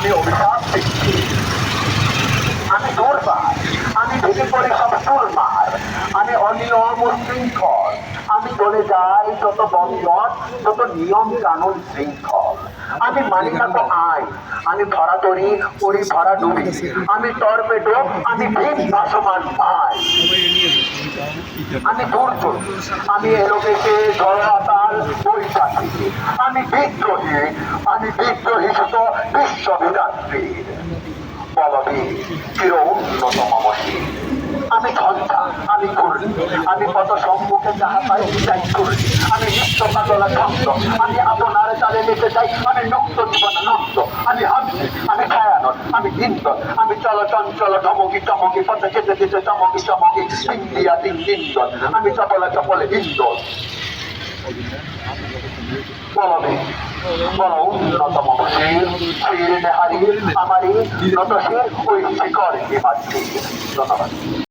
আমি অভিশাপ দিচ্ছি। আমি দুর্বার, আমি ভেঙে পড়ি সব দুর্বার আমি অনিয়ম শৃঙ্খল। আমি চলে যাই যত বন্ধন যত নিয়ম কানুন শৃঙ্খল। আমি মানি না তো আইন। আমি ধরা তরি করি ধরা ডুবি। আমি টর্পেডো আমি ভিন ভাসমান পাই আমি দুর্যোগ, আমি এলোকেশে জড়াতাল বৈশাখী আমি বিদ্রোহী আমি বিদ্রোহী। বিশ্ববিদাত্রী বলবী চির উন্নতম আমি ঘণ্টা আমি করি আমি কত সম্মুখে যাহা পাই তাই করি আমি নিত্য কাতলা ছন্দ আমি আপনার তালে নিতে চাই আমি নক্ত জীবন নক্ত আমি হাসি আমি ছায়ানট আমি দিন্দন আমি চল চঞ্চল ধমকি চমকি পথে যেতে যেতে চমকি চমকি ইন্ডিয়া দিন দিন্দন আমি চপলা চপলে দিন্দন বলবে যত সে আমারই শির ওই শিকর ধন্যবাদ।